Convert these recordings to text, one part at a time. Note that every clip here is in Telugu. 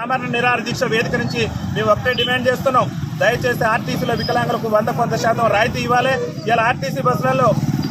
సామాన్య నిరాహార దీక్ష వేదిక నుంచి మేము ఒకటే డిమాండ్ చేస్తున్నాం. దయచేసి ఆర్టీసీలో వికలాంగులకు వంద కొంత శాతం రాయితీ ఇవ్వాలి. ఇలా ఆర్టీసీ బస్సులలో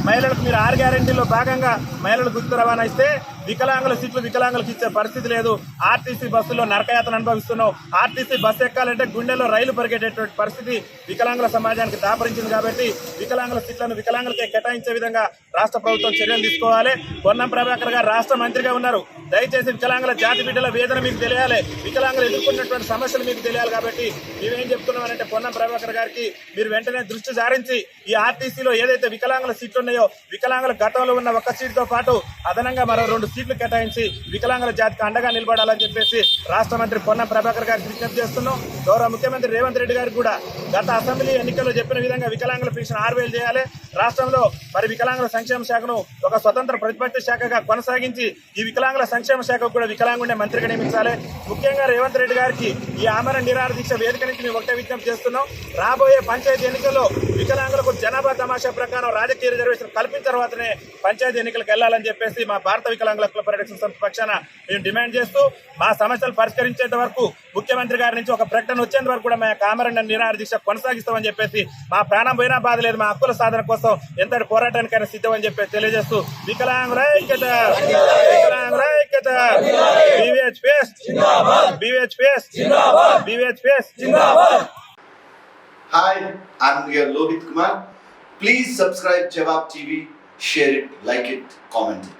మహిళలకు మీరు ఆరు గ్యారెంటీలో భాగంగా మహిళలకు గుర్తు రవాణా ఇస్తే వికలాంగుల సీట్లు వికలాంగులకు ఇచ్చే పరిస్థితి లేదు. ఆర్టీసీ బస్సులో నరకయాతన అనుభవిస్తున్నాం ఆర్టీసీ బస్సు ఎక్కాలంటే గుండెలో రైలు పరిగెట్టేటువంటి పరిస్థితి వికలాంగుల సమాజానికి దాపరించింది కాబట్టి వికలాంగుల సీట్లను వికలాంగులకే కేటాయించే విధంగా రాష్ట్ర ప్రభుత్వం చర్యలు తీసుకోవాలి. పొన్నం ప్రభాకర్ గారు రాష్ట్ర మంత్రిగా ఉన్నారు. దయచేసి వికలాంగుల జాతి బిడ్డల వేదన మీకు తెలియాలి. వికలాంగులు ఎదుర్కొన్నటువంటి సమస్యలు మీకు తెలియాలి కాబట్టి మేమేం చెప్తున్నామంటే పొన్నం ప్రభాకర్ గారికి మీరు వెంటనే దృష్టి సారించి ఈ ఆర్టీసీలో ఏదైతే వికలాంగుల సీట్లు ఉన్నాయో వికలాంగుల గతంలో ఉన్న ఒక సీటుతో పాటు అదనంగా మరో రెండు సీట్లు కేటాయించి వికలాంగుల జాతికి అండగా నిలబడాలని చెప్పేసి రాష్ట్ర మంత్రి పొన్నం ప్రభాకర్ గారికి విజ్ఞప్తి చేస్తున్నాం. గౌరవ ముఖ్యమంత్రి రేవంత్ రెడ్డి గారికి కూడా గత అసెంబ్లీ ఎన్నికల్లో చెప్పిన విధంగా వికలాంగుల పెన్షన్ ఆరు వేలు చేయాలి. రాష్ట్రంలో మరి వికలాంగుల సంక్షేమ శాఖను ఒక స్వతంత్ర ప్రతిపత్తి శాఖగా కొనసాగించి ఈ వికలాంగుల సంక్షేమ శాఖకు కూడా వికలాంగుండే మంత్రిగా నియమించాలి. ముఖ్యంగా రేవంత్ రెడ్డి గారికి ఈ ఆమరణ నిరాహార దీక్ష వేదిక నుంచి మేము ఒకటే విజ్ఞప్తి చేస్తున్నాం. రాబోయే పంచాయతీ ఎన్నికల్లో వికలాంగులకు జనాభా తమాషా ప్రకారం రాజకీయ రిజర్వేషన్ కల్పించిన తర్వాతనే పంచాయతీ ఎన్నికలకు వెళ్ళాలని చెప్పేసి మా భారత వికలాంగుల హక్కుల పరిరక్షణ సంస్థ పక్షాన మేము డిమాండ్ చేస్తూ మా సమస్యలు పరిష్కరించేంత వరకు ముఖ్యమంత్రి గారి నుంచి ఒక ప్రకటన వచ్చేంత వరకు కూడా మేము కామరణ నిరాహార దీక్ష కొనసాగిస్తామని చెప్పేసి మా ప్రాణం పోయినా బాధ లేదు మా హక్కుల సాధన కోసం ఎంతటి పోరాటానికైనా అని చెప్పేసి తెలియజేస్తూ వికలాంగుల ఐక్యత వికలాంగుల ఐక్యత BVH pace BVH pace BVH pace Hi, I'm your Lohit Kumar. Please subscribe Jawab TV, share it, like it, comment it.